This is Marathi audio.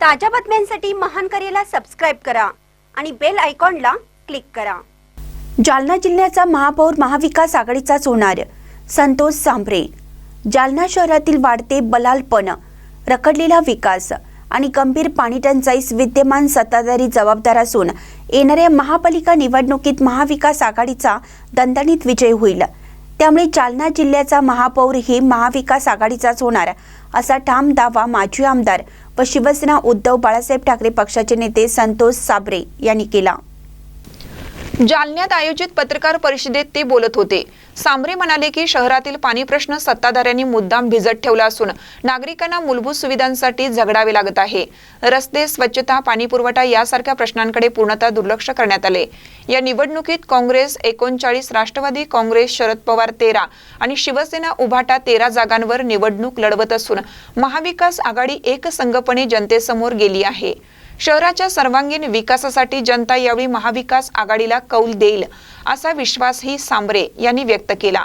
ताज्या बातम्यांसाठी महान करेला सबस्क्राईब करा आणि बेल आयकॉनला क्लिक करा. जालना जिल्ह्याचा महापौर महाविकास आघाडीचाच होणार संतोष सांभरे. जालना शहरातील वाढते बलालपण रखडलेला विकास आणि गंभीर पाणीटंचाईस विद्यमान सत्ताधारी जबाबदार असून येणाऱ्या महापालिका निवडणुकीत महाविकास आघाडीचा दणदणीत विजय होईल. त्यामुळे जालना जिल्ह्याचा महापौरही महाविकास आघाडीचाच होणार असा ठाम दावा माजी आमदार व शिवसेना उद्धव बाळासाहेब ठाकरे पक्षाचे नेते संतोष साबरे यांनी केला. जालन्यात आयोजित पत्रकार परिषदेत ते बोलत होते. सांबरे म्हणाले की शहरातील पाणी प्रश्न सत्ताधाऱ्यांनी मुद्दाम भिजत ठेवला असून नागरिकांना मूलभूत सुविधांसाठी झगडावे लागत आहे. रस्ते स्वच्छता पाणी पुरवठा यासारख्या प्रश्नांकडे पूर्णतः दुर्लक्ष करण्यात आले. या निवडणुकीत काँग्रेस एकोणचाळीस राष्ट्रवादी काँग्रेस शरद पवार तेरा आणि शिवसेना उभाटा तेरा जागांवर निवडणूक लढवत असून महाविकास आघाडी एकसंघपणे जनतेसमोर गेली आहे. शहराच्या सर्वांगीण विकासासाठी जनता यावेळी महाविकास आघाडीला कौल देईल असा विश्वासही सांबरे यांनी व्यक्त केला.